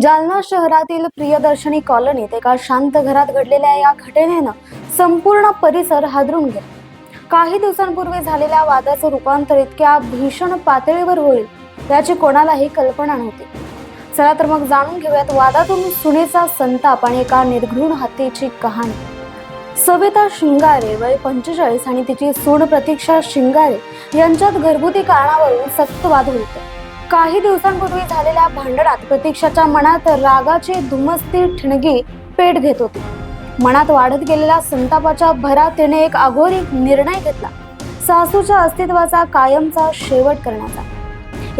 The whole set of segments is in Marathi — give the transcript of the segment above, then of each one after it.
जालना शहरातील प्रियदर्शनी कॉलनीत एका शांत घरात घडलेल्या या घटनेनं संपूर्ण परिसर हादरून गेला. काही दिवसांपूर्वी झालेल्या वादाचं रूपांतर इतक्या भीषण पातळीवर होईल याची कोणालाही कल्पना नव्हती. चला तर मग जाणून घेऊयात वादातून सुनेचा संताप आणि एका निर्घृण हत्येची कहाणी. सविता शिंगारे वय पंचेचाळीस आणि तिची सून प्रतीक्षा शिंगारे यांच्यात घरगुती कारणावरून सक्त वाद होते काही दिवसांपूर्वी झालेल्या भांडणात प्रतीक्षाच्या मनात रागाची धुमस्ती ठिणगी पेट घेत होती. मनात वाढत गेलेल्या संतापाच्या भरात तिने एक अघोरी निर्णय घेतला. सासूच्या अस्तित्वाचा कायमचा शेवट करण्याचा.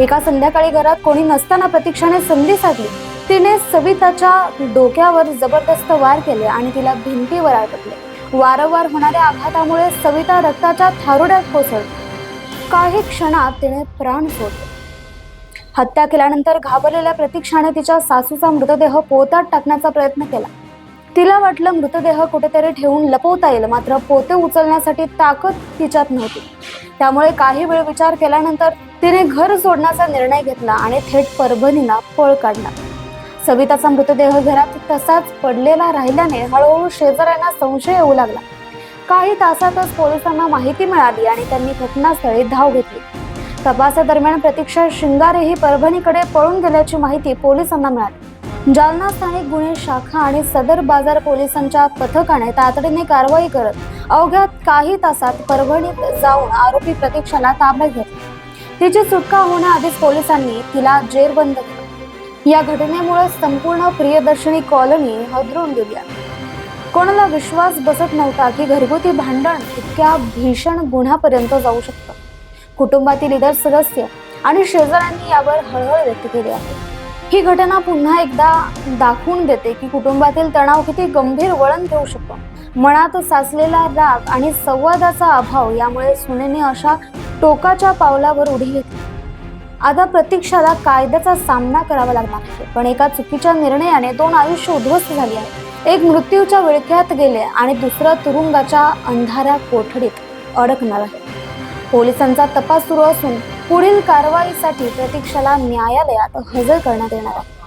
एका संध्याकाळी घरात कोणी नसताना प्रतीक्षाने संधी साधली. तिने सविताच्या डोक्यावर जबरदस्त वार केले आणि तिला भिंतीवर अडकले वारंवार होणाऱ्या आघातामुळे सविता रक्ताच्या थारोड्यात कोसळली. काही क्षणात तिने प्राण सोडले. हत्या केल्यानंतर घाबरलेल्या प्रतीक्षाने तिच्या सासूचा मृतदेह पोतात टाकण्याचा प्रयत्न केला. तिला वाटलं मृतदेह कुठेतरी ठेवून लपवता येईल मात्र पोते उचलण्यासाठी ताकद तिच्यात नव्हती. त्यामुळे काही वेळ विचार केल्यानंतर तिने घर सोडण्याचा निर्णय घेतला आणि थेट परभणीला पळ काढला. सविताचा मृतदेह घरात तसाच पडलेला राहिल्याने हळूहळू शेजाऱ्यांना संशय येऊ लागला. काही तासातच पोलिसांना माहिती मिळाली आणि त्यांनी घटनास्थळी धाव घेतली. तपासादरम्यान प्रतीक्षा शिंगारेही परभणीकडे पळून गेल्याची माहिती पोलिसांना मिळाली. जालना स्थानिक गुन्हे शाखा आणि सदर बाजार पोलिसांच्या पथकाने तातडीने कारवाई करत अवघ्या काही तासात परभणीत जाऊन आरोपी प्रतीक्षाला ताब्यात घेतले. तिची सुटका होण्याआधीच पोलिसांनी तिला जेरबंद केलं. या घटनेमुळे संपूर्ण प्रियदर्शनी कॉलनी हदरून गेली आहे. कोणाला विश्वास बसत नव्हता की घरगुती भांडण इतक्या भीषण गुन्ह्यापर्यंत जाऊ शकतं. कुटुंबातील इतर सदस्य आणि शेजाऱ्यांनी यावर हळहळ व्यक्त केली आहे. ही घटना पुन्हा एकदा दाखवून देते की कुटुंबातील तणाव किती गंभीर वळण घेऊ शकतो. मनात साचलेला राग आणि संवादाचा अभाव यामुळे सुनेने अशा टोकाच्या पावलावर उडी घेतली. आता प्रतीक्षाला कायद्याचा सामना करावा लागणार आहे पण एका चुकीच्या निर्णयाने दोन आयुष्य उद्ध्वस्त झाली आहे. एक मृत्यूच्या विळख्यात गेले आणि दुसरं तुरुंगाच्या अंधाऱ्या कोठडीत अडकणार आहे. पोलिसांचा तपास सुरू असून पुढील कारवाईसाठी प्रतीक्षाला न्यायालयात हजर करण्यात येणार आहे.